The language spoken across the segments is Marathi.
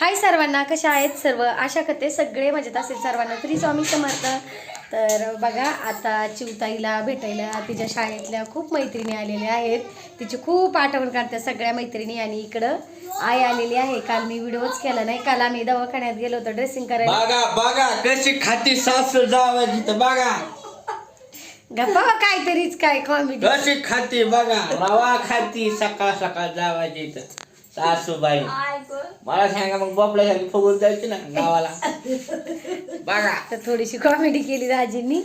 हाय सर्वांना कशा आहेत सर्व? आशा करते सगळे मजेत असेल सर्वांना. तरी स्वामी समर्थ. तर बघा आता चिवताईला भेटायला तिच्या शाळेतल्या खूप मैत्रिणी आलेल्या आहेत. तिची खूप आठवण काढते सगळ्या मैत्रिणी आणि इकडं आई आलेली आहे. काल मी व्हिडिओच केला नाही. काल आम्ही दवाखान्यात गेलो होतो ड्रेसिंग करायला. बघा बघा कशी खाती सासू जावायची तर बघा. गप्पा बा काहीतरीच काय कॉमेडी कशी खाती बघा. रवा खाती सकाळ सकाळ जावायची तर. सासूबाई. मला सांगा मग बोपल्यासारखी फुगून जायची ना गावाला. बघा. तर थोडीशी कॉमेडी केली दाजींनी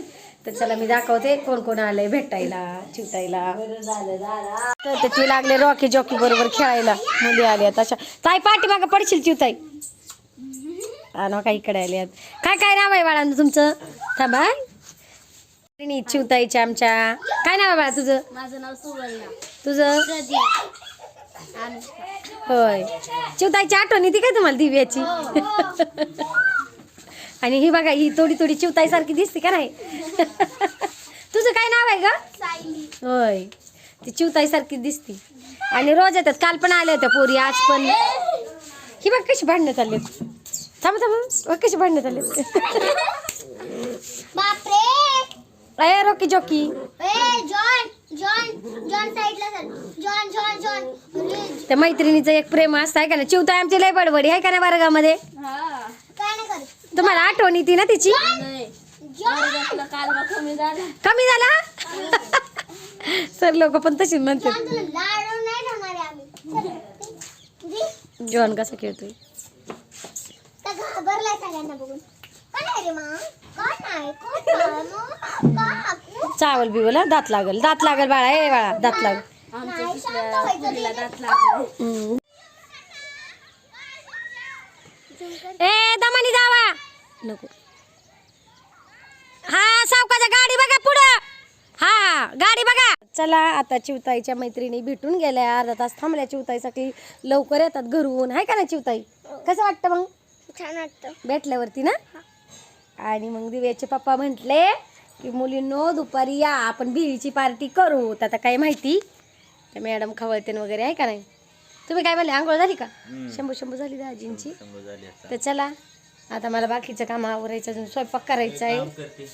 तर चला मी दाखवते कोण कोण आलंय भेटायला चिवतायला तर ते ती लागले रॉकी जॉकी बरोबर खेळायला. मुली आल्या तशा. ताई पाठीमागं पडशील चिवताई. आणि काही इकडे आले काय काय नाव आहे बाळांनो तुमचं? थांबा. चिवताईच्या आमच्या. काय नाव आहे बाळा तुझं? माझं नाव सुवर्णा. तुझं? होय. चिवताईची आठवण येते काय तुम्हाला दिव्याची? आणि ही बघा ही थोडी थोडी चिवताई सारखी दिसते का नाही? तुझं काय नाव आहे सायली. होय. ती चिवताई सारखी दिसती. आणि रोज येतात. काल पण आल्या होत्या पोरी आज पण. ही बघ कशी भांडणं चालले थांब थांब बघ कशी भांडणं चालले बापरे. अय रॉकी जॉकी ए जॉन जॉन जॉन साईडला सर जॉन जॉन जॉन अरे, त्या मैत्रिणीचं एक प्रेम असतं आहे का ना चिवताई आमची लय बडबडी आहे का नाही वर्गामध्ये? काय नाही करत. तुम्हाला आठवण येते ना तिची? कमी झाला. कमी झाला? सर लोक पण तशीच म्हणतात. जॉन कसा खेळतोय? चावल बिवल? दात लागल. दात लागल बाळा. ए बाळा दात लागल. ए दमानी जावा. नको. हा सावकाच्या गाडी बघा पुढं. हा गाडी बघा. चला आता चिवताईच्या मैत्रिणी भेटून गेल्या. अर्धा तास थांबल्या चिवताईसाठी. लवकर येतात घरून. आहे का ना चिवताई? कसं वाटतं मग? छान वाटतं. भेटल्यावरती ना? आणि मग दिव्याचे पप्पा म्हटले की मुलींनो दुपारी या. आपण बिळीची पार्टी करू. आता काय माहिती? त्या मॅडम खवळतेन वगैरे आहे का नाही? तुम्ही काय म्हणले आंघोळ झाली का? शंभू शंभू झाली दाजींची. तर चला आता मला बाकीचं काम आवरायचं अजून स्वयंपाक करायचा आहे.